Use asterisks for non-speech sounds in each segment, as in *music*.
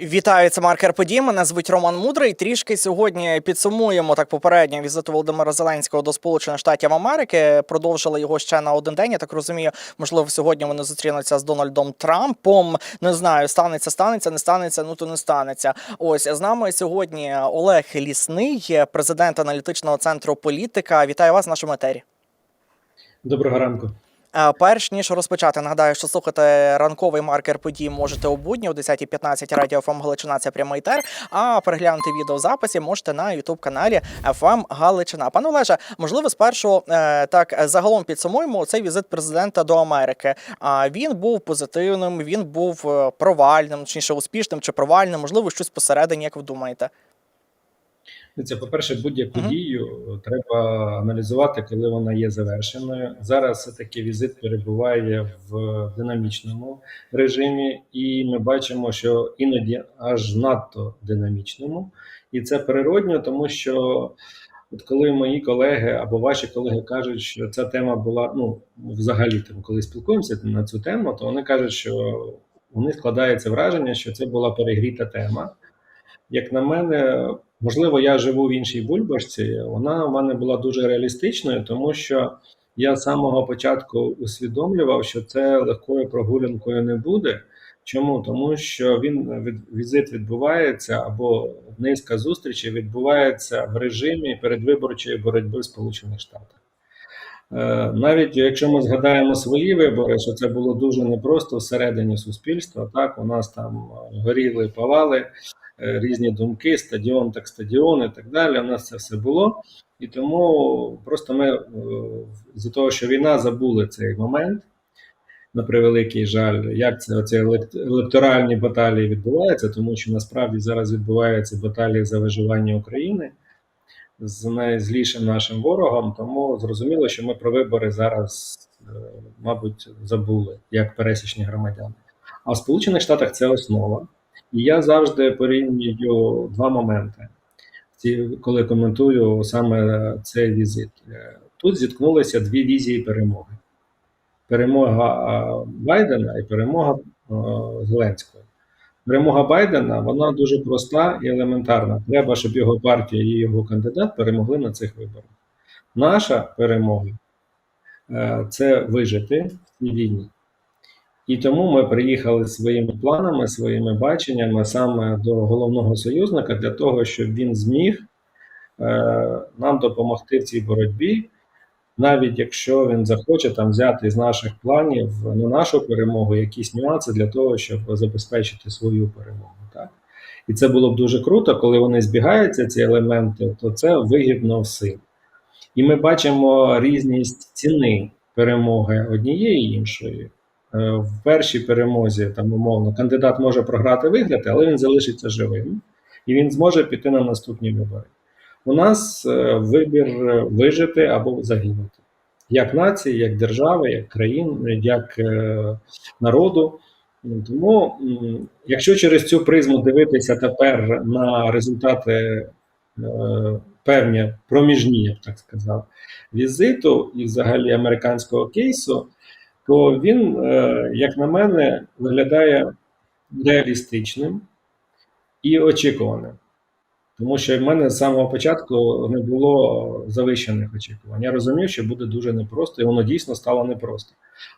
Вітаю, це маркер подій. Мене звуть Роман Мудрий. Трішки сьогодні підсумуємо так попередньо візиту Володимира Зеленського до Сполучених Штатів Америки. Продовжили його ще на один день. Я так розумію, можливо, сьогодні вони зустрінуться з Дональдом Трампом. Не знаю, станеться, станеться, не станеться. Ну то не станеться. Ось з нами сьогодні Олег Лісний, президент аналітичного центру політика. Вітаю вас в нашому етері. Доброго ранку. Е, Перш ніж розпочати, нагадаю, що слухати ранковий маркер подій можете у будні о 10.15 радіо ФМ Галичина. Це прямий тер. А переглянути відеозаписи можете на Ютуб каналі ФМ Галичина. Пане Олеже, можливо, спершу е, так загалом підсумуємо цей візит президента до Америки. А він був позитивним, він був е, провальним, точніше успішним чи провальним. Можливо, щось посередині, як ви думаєте? Це, по-перше, будь-яку Мгм. дію треба аналізувати, коли вона є завершеною. Зараз все-таки візит перебуває в динамічному режимі, і ми бачимо, що іноді аж надто динамічному. І це природньо, тому що от коли мої колеги або ваші колеги кажуть, що ця тема була, ну взагалі, там, коли спілкуємося на цю тему, то вони кажуть, що у них складається враження, що це була перегріта тема. Як на мене, можливо, я живу в іншій бульбашці. Вона в мене була дуже реалістичною, тому що я з самого початку усвідомлював, що це легкою прогулянкою не буде. Чому? Тому що він візит відбувається або низка зустрічей відбувається в режимі передвиборчої боротьби в Сполучених Штатах. Е, Навіть якщо ми згадаємо свої вибори, що це було дуже непросто всередині суспільства. Так, у нас там горіли, палали е, різні думки, стадіон, так стадіон і так далі. У нас це все було. І тому просто ми е, з-за того, що війна забули цей момент, на превеликий жаль, як це оці електоральні баталії відбуваються, тому що насправді зараз відбуваються баталії за виживання України з найзлішим нашим ворогом. Тому зрозуміло, що ми про вибори зараз, е, мабуть, забули як пересічні громадяни. А в Сполучених Штатах це основа. І я завжди порівнюю два моменти, коли коментую саме цей візит. Е, Тут зіткнулися дві візії перемоги: перемога Байдена і перемога Зеленського. Перемога Байдена вона дуже проста і елементарна. Треба, щоб його партія і його кандидат перемогли на цих виборах. Наша перемога е, це вижити в цій війні. І тому ми приїхали своїми планами, своїми баченнями саме до головного союзника для того, щоб він зміг е, нам допомогти в цій боротьбі, навіть якщо він захоче там взяти з наших планів на нашу перемогу якісь нюанси для того, щоб забезпечити свою перемогу. Так? І це було б дуже круто, коли вони збігаються, ці елементи, то це вигідно всім. І ми бачимо різність ціни перемоги однієї іншої. Е, В першій перемозі, там умовно, кандидат може програти вигляд, але він залишиться живим і він зможе піти на наступні вибори. У нас е, вибір е, вижити або загинути. Як нації, як держави, як країн, як народу. Тому, якщо через цю призму дивитися тепер на результати певні проміжні, я б так сказав, візиту і взагалі американського кейсу, то він, е, як на мене, виглядає реалістичним і очікуваним. Тому що в мене з самого початку не було завищених очікувань. Я розумів, що буде дуже непросто, і воно дійсно стало непросто.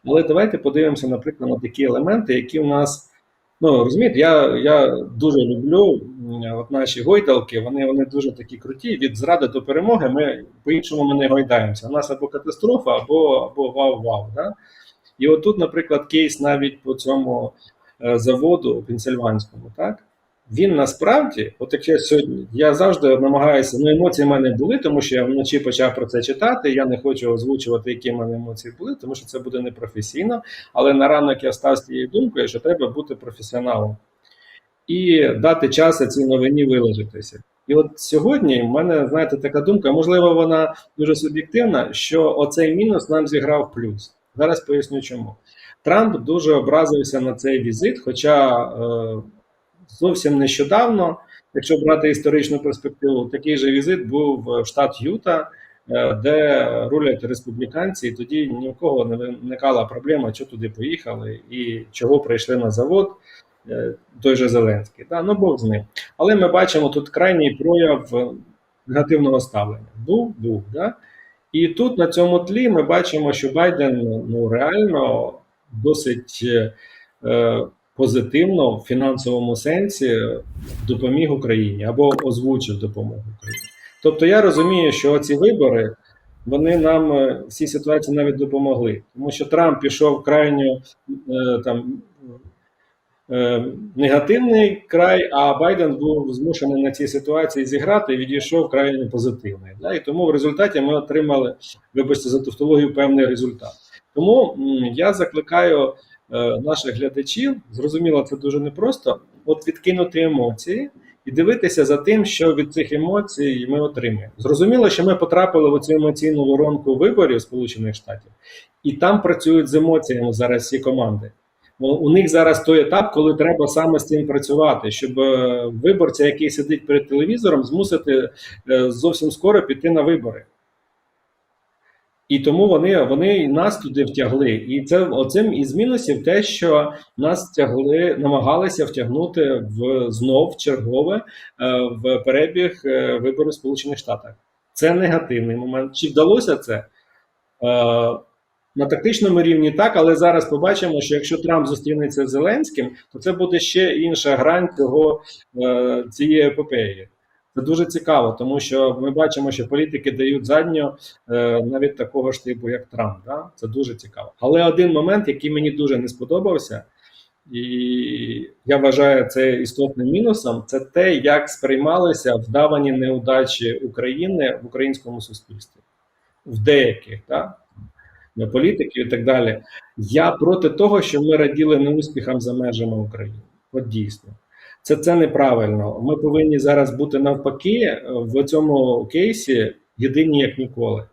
Але давайте подивимося, наприклад, на такі елементи, які у нас. Ну, розумієте, я, я дуже люблю от наші гойдалки, вони, вони дуже такі круті. Від зради до перемоги ми по-іншому ми не гойдаємося. У нас або катастрофа, або, або вау-вау. Да? І от тут, наприклад, кейс навіть по цьому е, заводу пенсильванському, так? Він насправді, от як я сьогодні, я завжди намагаюся, ну емоції в мене були, тому що я вночі почав про це читати. Я не хочу озвучувати, які в мене емоції були, тому що це буде непрофесійно. Але на ранок я став з тією думкою, що треба бути професіоналом і дати час цій новині виложитися. І от сьогодні в мене, знаєте, така думка, можливо, вона дуже суб'єктивна, що оцей мінус нам зіграв плюс. Зараз поясню чому. Трамп дуже образився на цей візит, хоча е, зовсім нещодавно, якщо брати історичну перспективу, такий же візит був в штат Юта, е, де рулять республіканці, і тоді ні в кого не виникала проблема, що туди поїхали і чого прийшли на завод. е, той же Зеленський. Да? Ну Бог з ним. Але ми бачимо тут крайній прояв негативного ставлення. Був, був. Да? І тут на цьому тлі ми бачимо, що Байден ну реально досить е, е, позитивно в фінансовому сенсі допоміг Україні або озвучив допомогу Україні. Тобто я розумію, що ці вибори вони нам е, в цій ситуації навіть допомогли, тому що Трамп пішов крайньо е, там. Е, Негативний край, а Байден був змушений на цій ситуації зіграти і відійшов крайньо позитивний. Да? І тому в результаті ми отримали, вибачте за тавтологію, певний результат. Тому я закликаю е, наших глядачів, зрозуміло, це дуже непросто, от відкинути емоції і дивитися за тим, що від цих емоцій ми отримаємо. Зрозуміло, що ми потрапили в цю емоційну воронку виборів Сполучених Штатів, і там працюють з емоціями зараз всі команди. У них зараз той етап, коли треба саме з цим працювати, щоб е, виборця, який сидить перед телевізором, змусити е, зовсім скоро піти на вибори. І тому вони, вони нас туди втягли. І це оцим із мінусів те, що нас втягли, намагалися втягнути в знов чергове е, в перебіг виборів Сполучених Штатах. Це негативний момент. Чи вдалося це? На тактичному рівні так, але зараз побачимо, що якщо Трамп зустрінеться з Зеленським, то це буде ще інша грань цього е, цієї епопеї. Це дуже цікаво, тому що ми бачимо, що політики дають задню е, навіть такого ж типу, як Трамп. Да? Це дуже цікаво. Але один момент, який мені дуже не сподобався, і я вважаю це істотним мінусом, це те, як сприймалися вдавані неудачі України в українському суспільстві, в деяких да? Політиків і так далі. Я проти того, що ми раділи неуспіхам за межами України. От дійсно. Це, це неправильно. Ми повинні зараз бути навпаки в цьому кейсі єдині як ніколи.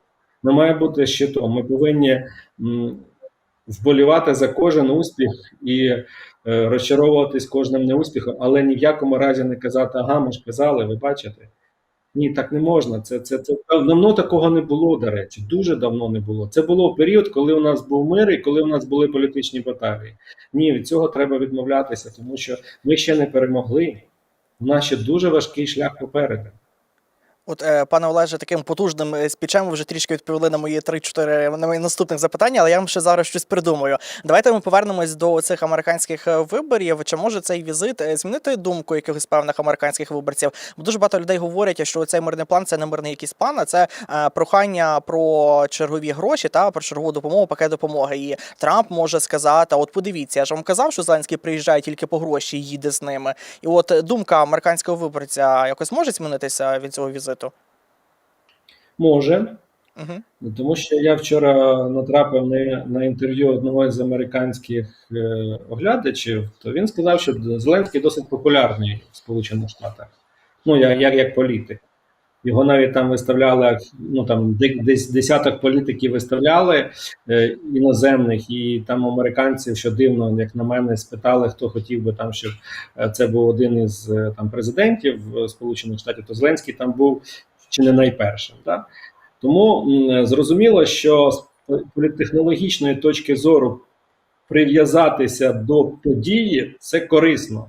Ми має бути щитом. Ми повинні вболівати за кожен успіх і е, розчаровуватись кожним неуспіхом, але ні в якому разі не казати, ага, ми ж казали, ви бачите. Ні, так не можна. Це, це, це давно такого не було, до речі, дуже давно не було. Це було в період, коли у нас був мир і коли у нас були політичні баталії. Ні, від цього треба відмовлятися, тому що ми ще не перемогли. У нас ще дуже важкий шлях попереду. От, е, пане Олеже, таким потужним е, спічем ви вже трішки відповіли на мої 3-4 на мої наступних запитання, але я вам ще зараз щось придумаю. Давайте ми повернемось до цих американських е, виборів. Чи може цей візит змінити думку якихось певних американських виборців? Бо дуже багато людей говорять, що цей мирний план це не мирний якийсь план, а це прохання про чергові гроші та про чергову допомогу, пакет допомоги. І Трамп може сказати: от подивіться, я ж вам казав, що Зеленський приїжджає тільки по гроші, їде з ними. І от думка американського виборця якось може змінитися від цього візиту? Може, Угу. тому що я вчора натрапив на, на інтерв'ю одного з американських е, оглядачів, то він сказав, що Зеленський досить популярний в Сполучених Штатах. Ну, як, як, як політик. Його навіть там виставляли, ну там десь десяток політиків виставляли е, іноземних, і там американців, що дивно, як на мене, спитали, хто хотів би там, щоб е, це був один із е, там президентів е, Сполучених Штатів, то Зеленський там був чи не найпершим. Да? Тому м, зрозуміло, що з політтехнологічної точки зору прив'язатися до події це корисно.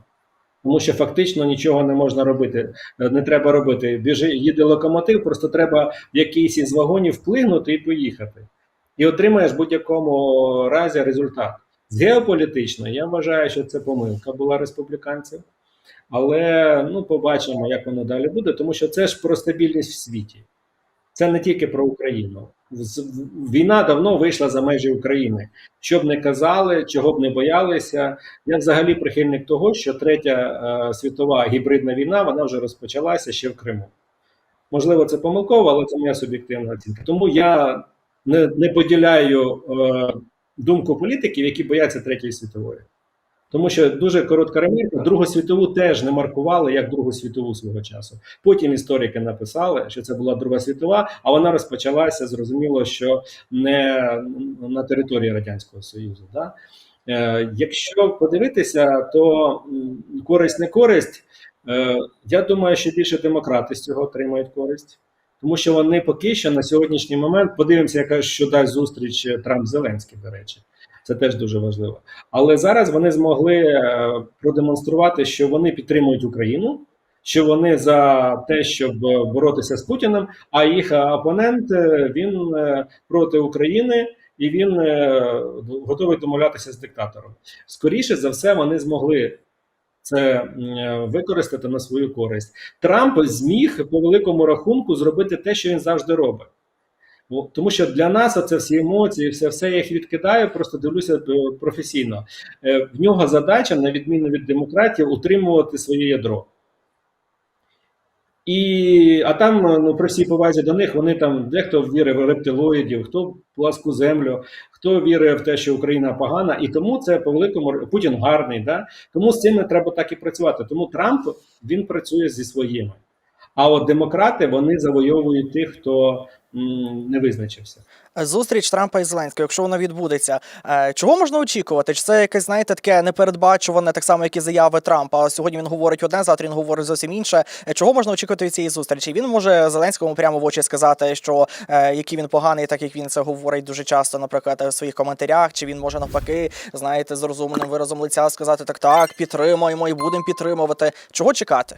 Тому що фактично нічого не можна робити, е, не треба робити. Біжи, їде локомотив, просто треба в якийсь із вагонів вплинути і поїхати. І отримаєш в будь-якому разі результат. З геополітично, я вважаю, що це помилка була республіканців. Але ну, побачимо, як воно далі буде, тому що це ж про стабільність в світі. Це не тільки про Україну. Війна давно вийшла за межі України. Що б не казали, чого б не боялися. Я взагалі прихильник того, що третя е, світова гібридна війна вона вже розпочалася ще в Криму. Можливо, це помилково, але це моя суб'єктивна оцінка. Тому я не, не поділяю е, думку політиків, які бояться третьої світової. Тому що дуже коротка ремарка, Другу світову теж не маркували як Другу світову свого часу. Потім історики написали, що це була Друга світова, а вона розпочалася зрозуміло, що не на території Радянського Союзу. Да? Е, якщо подивитися, то користь не користь. Е, я думаю, що більше демократи з цього отримають користь. Тому що вони поки що на сьогоднішній момент подивимося, яка що дасть зустріч Трамп Зеленський, до речі. Це теж дуже важливо. Але зараз вони змогли е, продемонструвати, що вони підтримують Україну, що вони за те, щоб е, боротися з Путіним, а їх е, опонент він проти України. І він готовий домовлятися з диктатором. Скоріше за все, вони змогли це використати на свою користь. Трамп зміг по великому рахунку зробити те, що він завжди робить. Тому що для нас оце всі емоції, все, все я їх відкидаю, просто дивлюся е, професійно. Е, В нього задача, на відміну від демократів, утримувати своє ядро. І, а там, ну, при всій повазі до них, вони там дехто вірить в рептилоїдів, хто в пласку землю, хто вірить в те, що Україна погана, і тому це по великому Путін гарний. Да? Тому з цим треба так і працювати. Тому Трамп він працює зі своїми. А от демократи вони завойовують тих, хто не визначився. Зустріч Трампа і Зеленського, якщо вона відбудеться, е, чого можна очікувати? Чи це якесь, знаєте, таке непередбачуване, так само, як і заяви Трампа? Сьогодні він говорить одне, завтра він говорить зовсім інше. Е, Чого можна очікувати від цієї зустрічі? Він може Зеленському прямо в очі сказати, що е, який він поганий, так як він це говорить дуже часто, наприклад, в своїх коментарях. Чи він може навпаки, знаєте, з розумним виразом лиця сказати так, так, підтримуємо і будемо підтримувати. Чого чекати?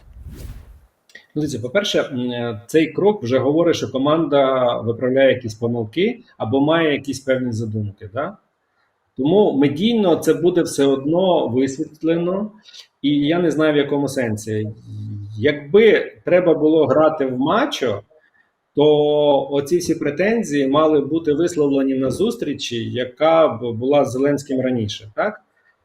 Дивіться, по-перше, е, цей крок вже говорить, що команда виправляє якісь помилки або має якісь певні задумки. Да? Тому медійно це буде все одно висвітлено, і я не знаю в якому сенсі. Якби треба було грати в матчо, то оці всі претензії мали бути висловлені на зустрічі, яка б була з Зеленським раніше. Так?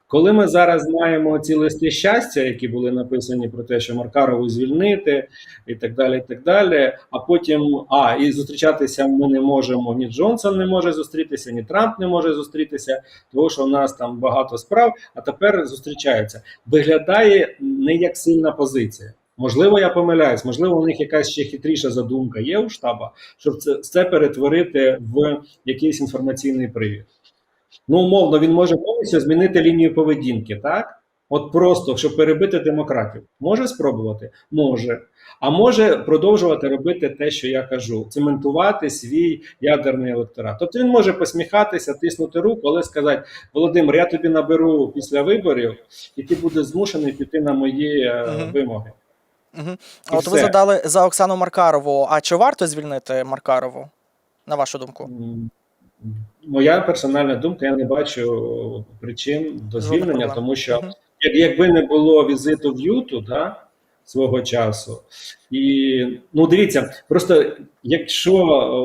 Коли ми зараз маємо ці листи щастя, які були написані про те, що Маркарову звільнити, і так далі, і так далі. А потім а і зустрічатися ми не можемо. Ні Джонсон не може зустрітися, ні Трамп не може зустрітися, тому що в нас там багато справ. А тепер зустрічаються. Виглядає не як сильна позиція. Можливо, я помиляюсь, можливо, у них якась ще хитріша задумка є у штаба, щоб це, це перетворити в якийсь інформаційний привід. Ну, умовно, він може повністю змінити лінію поведінки, так? От просто, щоб перебити демократів. Може спробувати? Може. А може продовжувати робити те, що я кажу: цементувати свій ядерний електорат. Тобто він може посміхатися, тиснути руку, але сказати: Володимир, я тобі наберу після виборів, і ти будеш змушений піти на мої Мгм. вимоги. Угу. А от ви задали за Оксану Маркарову. А чи варто звільнити Маркарову? На вашу думку? Моя персональна думка, я не бачу причин до звільнення, тому що якби не було візиту в Юту, да, свого часу, і ну дивіться, просто якщо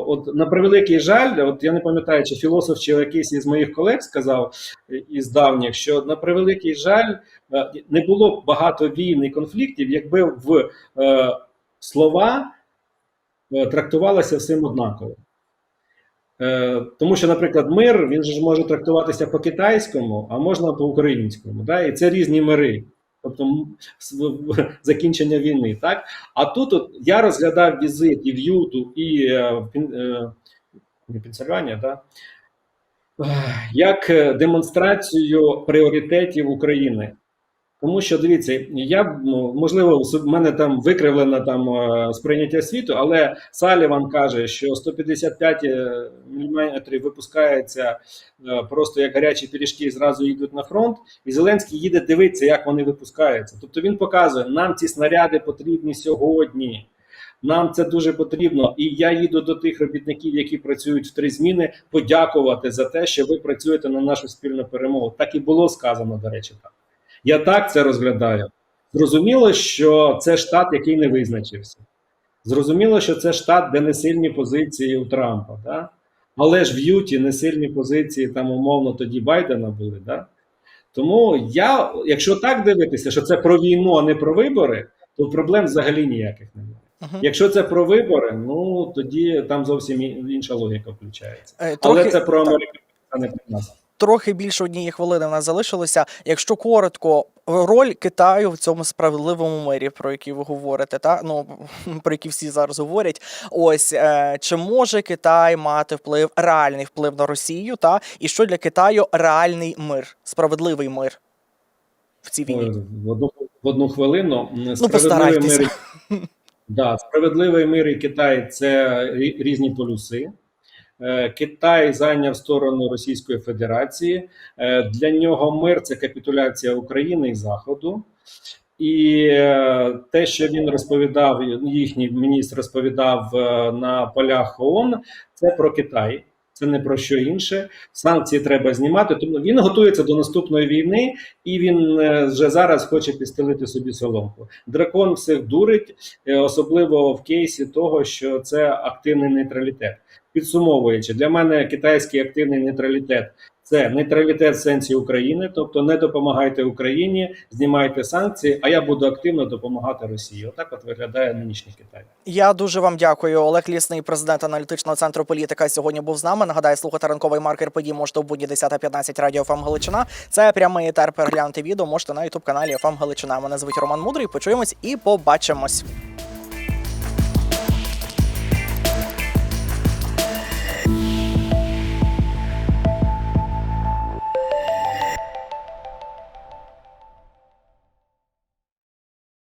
от на превеликий жаль, от я не пам'ятаю, чи філософ, чи якийсь із моїх колег сказав е, із давніх, що на превеликий жаль е, не було б багато війн і конфліктів, якби в е, слова е, трактувалися всім однаково. Е, Тому що, наприклад, мир він же може трактуватися по-китайському, а можна по-українському. Да? І це різні мири, тобто *laughs* закінчення війни. Так? А тут от, я розглядав візит і в Юту, і е, в е, Пенсильванія, да? Як демонстрацію пріоритетів України. Тому що дивіться, я ну, можливо, в мене там викривлено там е, сприйняття світу, але Саліван каже, що 155 мм випускається е, просто як гарячі пиріжки зразу йдуть на фронт. І Зеленський їде дивитися, як вони випускаються. Тобто він показує, нам ці снаряди потрібні сьогодні. Нам це дуже потрібно, і я їду до тих робітників, які працюють в три зміни, подякувати за те, що ви працюєте на нашу спільну перемогу. Так і було сказано, до речі, так. Я так це розглядаю. Зрозуміло, що це штат, який не визначився. Зрозуміло, що це штат, де не сильні позиції у Трампа. Да? Але ж в Юті не сильні позиції там, умовно, тоді Байдена були. Да? Тому я, якщо так дивитися, що це про війну, а не про вибори, то проблем взагалі ніяких немає. Мгм. Якщо це про вибори, ну тоді там зовсім інша логіка включається. Е, Але трохи- це про. Америку, а не про нас. Трохи більше однієї хвилини в нас залишилося. Якщо коротко, роль Китаю в цьому справедливому мирі, про який ви говорите, та ну *laughs* про які всі зараз говорять. Ось е, чи може Китай мати вплив, реальний вплив на Росію, та і що для Китаю реальний мир, справедливий мир в цій війні? В одну, в одну хвилину Ну постарайтеся. мир, *laughs* да, справедливий мир і Китай це різні полюси. Е, Китай зайняв сторону Російської Федерації. Е, Для нього мир це капітуляція України і Заходу. І е, те, що він розповідав, їхній міністр розповідав на полях ООН, це про Китай. Це не про що інше. Санкції треба знімати. Тому він готується до наступної війни, і він вже зараз хоче підстелити собі соломку. Дракон всіх дурить, особливо в кейсі того, що це активний нейтралітет. Підсумовуючи, для мене китайський активний нейтралітет це нейтралітет в сенсі України, тобто не допомагайте Україні, знімайте санкції, а я буду активно допомагати Росії. Отак от виглядає нинішній Китай. Я дуже вам дякую. Олег Лісний, президент аналітичного центру політика, сьогодні був з нами. Нагадаю, слухати ранковий маркер подій можете у будні 10.15 радіо ФМ Галичина. Це прямий етер. Переглянути відео можете на ютуб каналі ФМ Галичина. Мене звуть Роман Мудрий. Почуємось і побачимось.